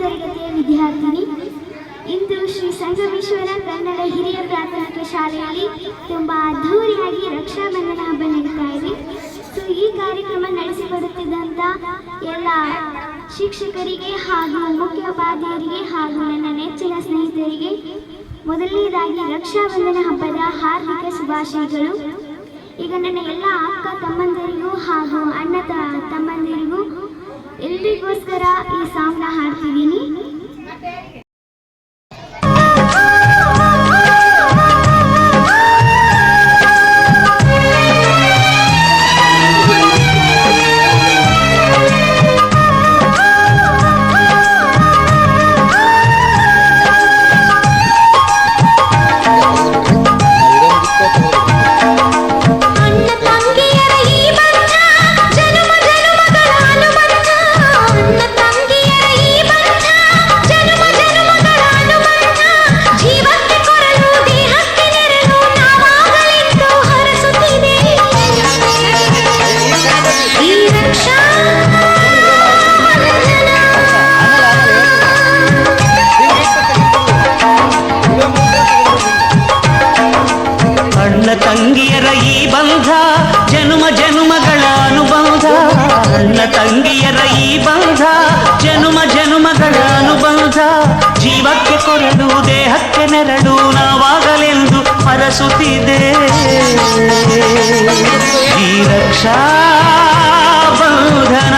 ತರಗತಿಯ ವಿದ್ಯಾರ್ಥಿನಿ. ಇಂದು ಶ್ರೀ ಸಂಗಮೇಶ್ವರ ಕನ್ನಡ ಹಿರಿಯ ಪ್ರಾಥಮಿಕ ಶಾಲೆಯಲ್ಲಿ ತುಂಬ ಅದ್ಧೂರಿಯಾಗಿ ರಕ್ಷಾಬಂಧನ ಹಬ್ಬ ನಡೀತಾ ಇದೆ. ಸೊ ಈ ಕಾರ್ಯಕ್ರಮ ನಡೆಸಿಕೊಡುತ್ತಿದ್ದಂಥ ಎಲ್ಲ ಶಿಕ್ಷಕರಿಗೆ ಹಾಗೂ ಮುಖ್ಯೋಪಾಧ್ಯಾಯರಿಗೆ ಹಾಗೂ ನನ್ನ ನೆಚ್ಚಿನ ಸ್ನೇಹಿತರಿಗೆ ಮೊದಲನೇದಾಗಿ ರಕ್ಷಾಬಂಧನ ಹಬ್ಬದ ಹಾರ್ದಿಕ ಶುಭಾಶಯಗಳು. ಈಗ ನನ್ನ ಎಲ್ಲ ಅಕ್ಕ ತಮ್ಮಂದಿರಿಗೂ ಹಾಗೂ ಅಣ್ಣ ತಮ್ಮಂದಿರಿಗೂ ಎಲ್ರಿಗೋಸ್ಕರ ಈ ಸಾಂಗ್ನ ಹಾಡ್ತಿದ್ದೀನಿ ತಂಗಿಯರ ಈ ಬಂಧ, ಜನುಮ ಜನುಮಗಳ ಅನುಬಂಧ. ಅಣ್ಣ ತಂಗಿಯರ ಈ ಬಂಧ, ಜನುಮ ಜನುಮಗಳ ಅನುಬಂಧ. ಜೀವಕ್ಕೆ ಕೊರಲು ದೇಹಕ್ಕೆ ನೆರಳು, ನಾವಾಗಲೆಂದು ಹರಸುತ್ತಿದೆ ಈ ರಕ್ಷಾ ಬಂಧನ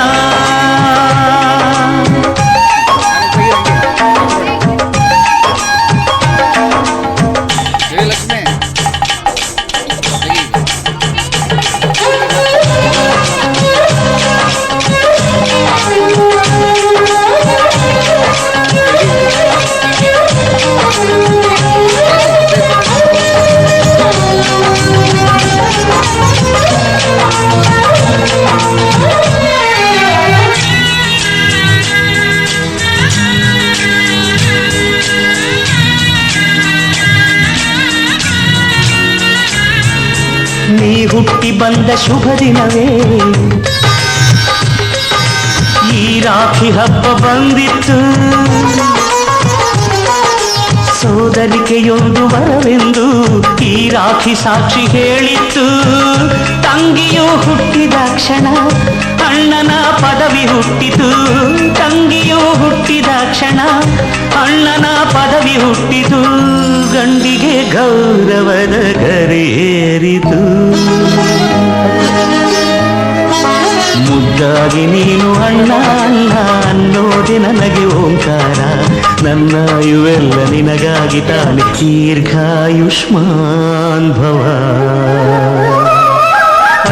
ನೀ ಹುಟ್ಟಿ ಬಂದ ಶುಭ ದಿನವೇ. ಈ ರಾಖಿ ಹಬ್ಬ ಬಂದಿತ್ತು. ರಾಖಿ ಸಾಕ್ಷಿ ಹೇಳಿತ್ತು. ತಂಗಿಯು ಹುಟ್ಟಿದ ಕ್ಷಣ ಅಣ್ಣನ ಪದವಿ ಹುಟ್ಟಿತು. ತಂಗಿಯು ಹುಟ್ಟಿದ ಕ್ಷಣ ಅಣ್ಣನ ಪದವಿ ಹುಟ್ಟಿತು. ಗಂಡಿಗೆ ಗೌರವದ ಕರೆಯೇರಿತು. ಮುದ್ದಾಗಿ ನೀನು ಅಣ್ಣ ಅಣ್ಣ ಅನ್ನೋದೆ ನನಗೆ ಓಂಕಾರ. ನನ್ನ ಇವೆಲ್ಲ ನಿನಗಾಗಿ ತಾನೆ. ದೀರ್ಘಾಯುಷ್ಮಾನ್ ಭವ.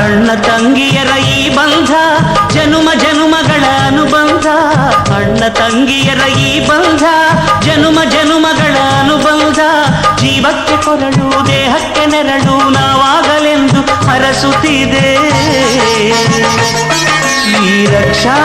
ಅಣ್ಣ ತಂಗಿಯರ ಈ ಬಂಧ, ಜನುಮ ಜನುಮಗಳ ಅನುಬಂಧ. ಅಣ್ಣ ತಂಗಿಯರ ಈ ಬಂಧ, ಜನುಮ ಜನುಮಗಳ ಅನುಬಂಧ. ಜೀವಕ್ಕೆ ಕೊರಳು, ದೇಹಕ್ಕೆ ನೆರಳು, ನಾವಾಗಲೆಂದು ಹರಸುತ್ತಿದೆ ಈ ರಕ್ಷಾ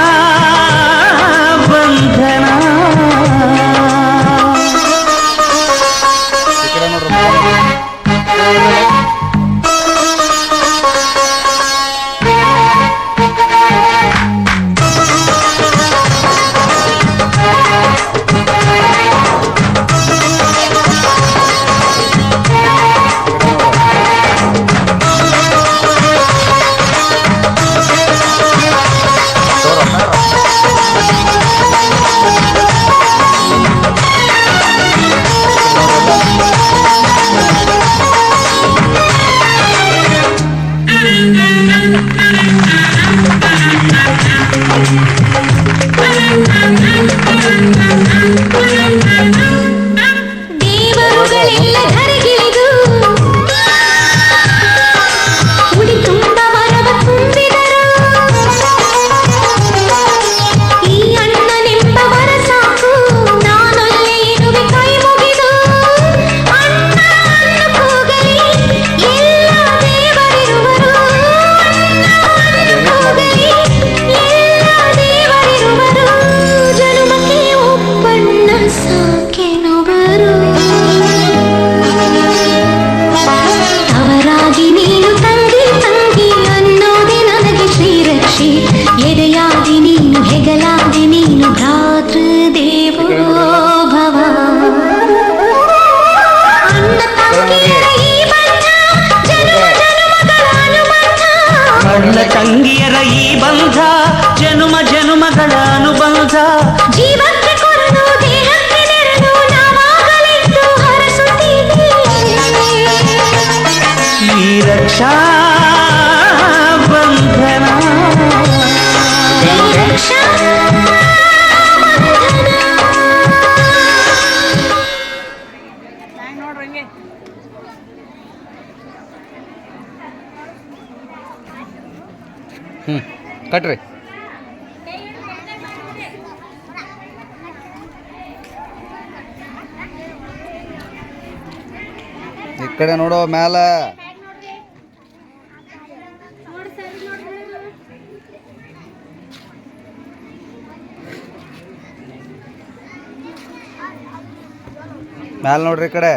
Thank you. ಜನ್ಮ ಜನುಮಗಳ ಅನುಬಂಧ ಜೀವಕ್ಕೆ ಕೊರನು ದೇಹಕ್ಕೆ ನೆರಳು ನಾವಾಗಲೆಂದು ಹರಸುತ್ತೀವಿ ಈ ರಕ್ಷಾ ಬಂಧನ ಹ್ಞೂ ಕಟ್ರಿ ಈ ಕಡೆ ನೋಡೋ ಮ್ಯಾಲ. ಮ್ಯಾಲ ನೋಡ್ರಿ ಈ ಕಡೆ.